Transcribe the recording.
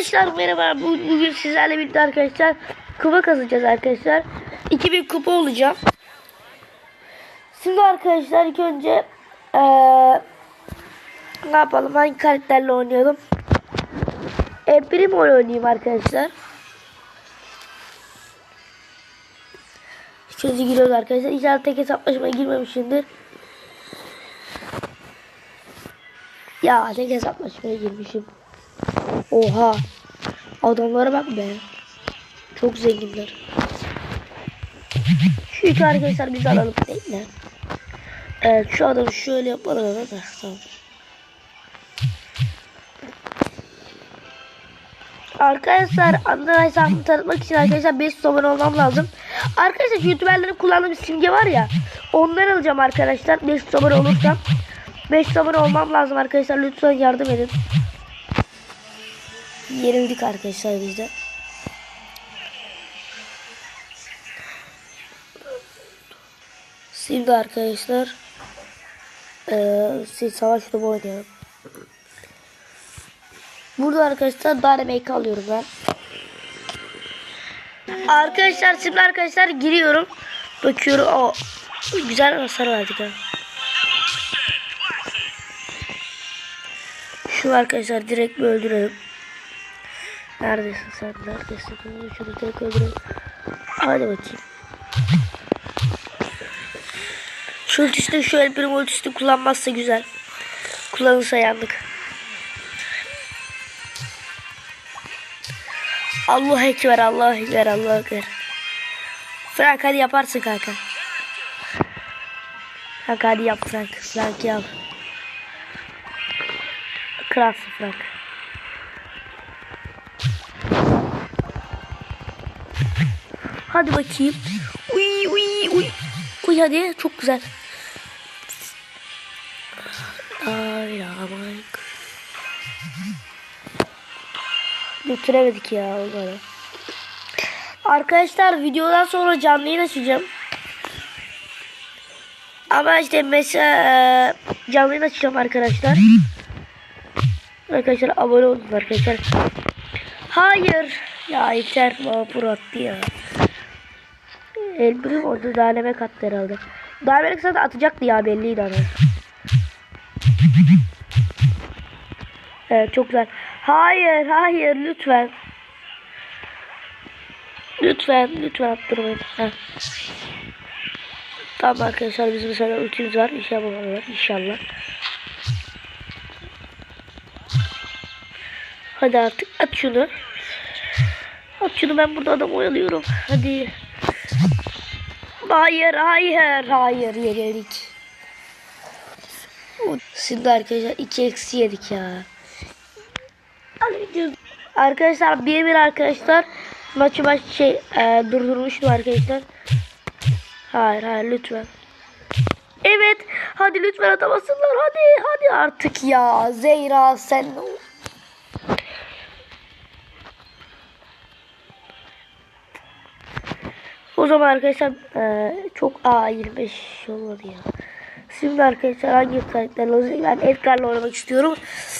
Arkadaşlar merhaba. Bu- Bugün sizlerle birlikte arkadaşlar kupa kazacağız arkadaşlar. 2000 kupa olacağım. Şimdi arkadaşlar ilk önce eee, ne yapalım? Hangi karakterle oynayalım? E, oynayayım arkadaşlar. İlk önce giriyoruz arkadaşlar. İnşallah tek hesaplaşmaya girmemişimdir. Ya tek hesaplaşmaya girmişim. Oha. Adamlara bak be. Çok zenginler. Şu iki arkadaşlar biz alalım değil mi? Evet şu adamı şöyle yapalım. Da, tamam. Arkadaşlar ana hesabımı tanıtmak için arkadaşlar 500 abone olmam lazım. Arkadaşlar youtuberlerin kullandığı bir simge var ya. Ondan alacağım arkadaşlar 500 abone olursam. 500 abone olmam lazım arkadaşlar lütfen yardım edin. Yenildik arkadaşlar bizde. Şimdi arkadaşlar eee siz savaş topu oynayalım. Burada arkadaşlar Dynamite alıyorum ben. Arkadaşlar şimdi arkadaşlar giriyorum. Bakıyorum o güzel hasar verdik ha. Şu arkadaşlar direkt bir öldürelim. Neredesin sen? Neredesin? Şunu direkt öldürelim. Hadi bakayım. Şu ultisini el birim ultisini kullanmazsa güzel. Kullanırsa yandık. Allah ekber Allah ekber Allah ekber. Frank hadi yaparsın kanka. Kanka hadi yap Frank. Frank yap. Kralsın Frank. Hadi bakayım. Uy uy uy. Uy hadi çok güzel. Götüremedik ya onları. Arkadaşlar videodan sonra canlı açacağım. Ama işte mesela e, canlı açacağım arkadaşlar. Arkadaşlar abone olun arkadaşlar. Hayır. Ya yeter vapur attı ya. Elbirim orada daleme kattı herhalde. Daleme zaten atacaktı ya belliydi ama. Evet çok güzel. Hayır hayır lütfen. Lütfen lütfen attırmayın. Heh. Tamam arkadaşlar bizim sana ultimiz var. İnşallah var. İnşallah. Hadi artık at şunu. At şunu ben burada adam oyalıyorum. Hadi. Hayır hayır hayır yenildik. Şimdi arkadaşlar 2 eksi yedik ya. Arkadaşlar bir bir arkadaşlar maçı baş şey e, durdurmuştum arkadaşlar. Hayır hayır lütfen. Evet hadi lütfen atamasınlar hadi hadi artık ya Zeyra sen O zaman arkadaşlar e, çok A25 olmadı ya. Şimdi arkadaşlar hangi karakterle? Ben Edgar'la oynamak istiyorum.